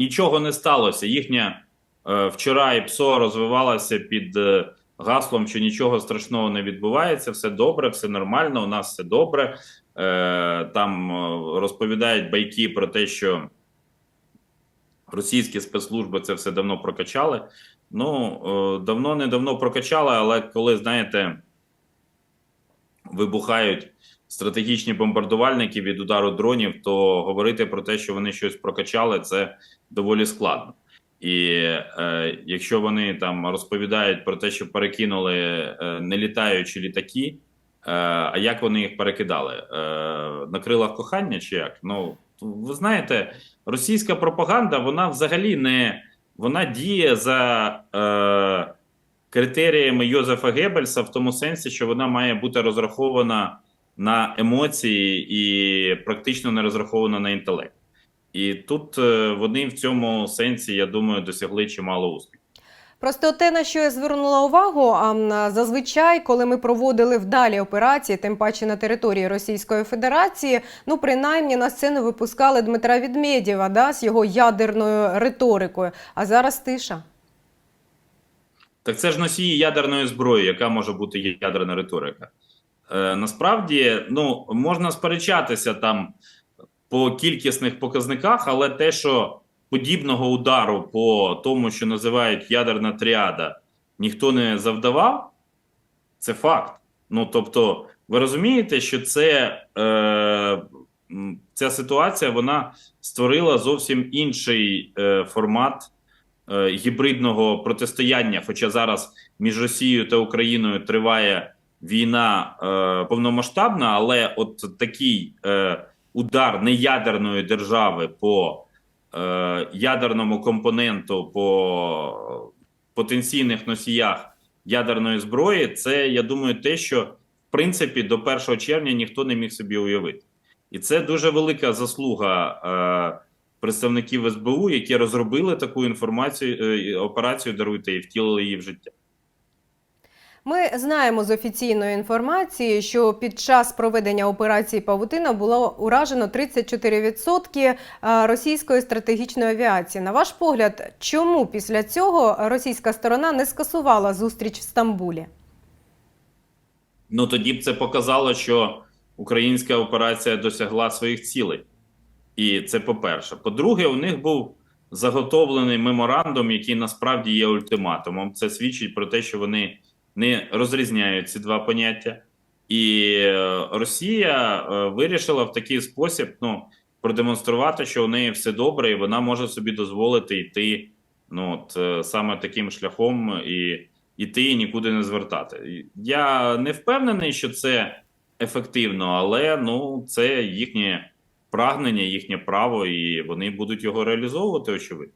нічого не сталося. Їхня е, вчора і ПСО розвивалася під е, гаслом, що нічого страшного не відбувається, все добре, все нормально, у нас все добре. Е, там е, розповідають байки про те, що російські спецслужби це все давно прокачали. Ну, е, давно не давно прокачали, але коли, знаєте, вибухають стратегічні бомбардувальники від удару дронів, то говорити про те, що вони щось прокачали, це доволі складно. І е, якщо вони там розповідають про те, що перекинули е, нелітаючі літаки, е, а як вони їх перекидали? Е, на крилах кохання чи як? Ну, ви знаєте, російська пропаганда, вона взагалі не вона діє за е, критеріями Йозефа Геббельса в тому сенсі, що вона має бути розрахована на емоції і практично не розрахована на інтелект. І тут е, вони в цьому сенсі, я думаю, досягли чимало успіху. Просто те, на що я звернула увагу, а, зазвичай, коли ми проводили вдалі операції, тим паче на території Російської Федерації, ну принаймні на сцену випускали Дмитра Відмєдєва да, з його ядерною риторикою. А зараз тиша. Так це ж носії ядерної зброї, яка може бути ядерна риторика. Е, насправді, ну можна сперечатися там по кількісних показниках, але те, що подібного удару по тому, що називають ядерна тріада, ніхто не завдавав, це факт. Ну тобто, ви розумієте, що це е, ця ситуація вона створила зовсім інший е, формат е, гібридного протистояння. Хоча зараз між Росією та Україною триває війна е, повномасштабна, але от такий е, удар неядерної держави по е, ядерному компоненту, по потенційних носіях ядерної зброї, це я думаю, те, що в принципі до 1 червня ніхто не міг собі уявити, і це дуже велика заслуга. Е, Представників СБУ, які розробили таку інформацію, е, операцію даруйте і втілили її в життя. Ми знаємо з офіційної інформації, що під час проведення операції Павутина було уражено 34% російської стратегічної авіації. На ваш погляд, чому після цього російська сторона не скасувала зустріч в Стамбулі? Ну тоді б це показало, що українська операція досягла своїх цілей. І це по-перше. По-друге, у них був заготовлений меморандум, який насправді є ультиматумом. Це свідчить про те, що вони не розрізняють ці два поняття. І е, Росія е, вирішила в такий спосіб ну, продемонструвати, що у неї все добре, і вона може собі дозволити йти ну, от, е, саме таким шляхом і йти і нікуди не звертати. Я не впевнений, що це ефективно, але ну, це їхнє прагнення, їхнє право, і вони будуть його реалізовувати, очевидно.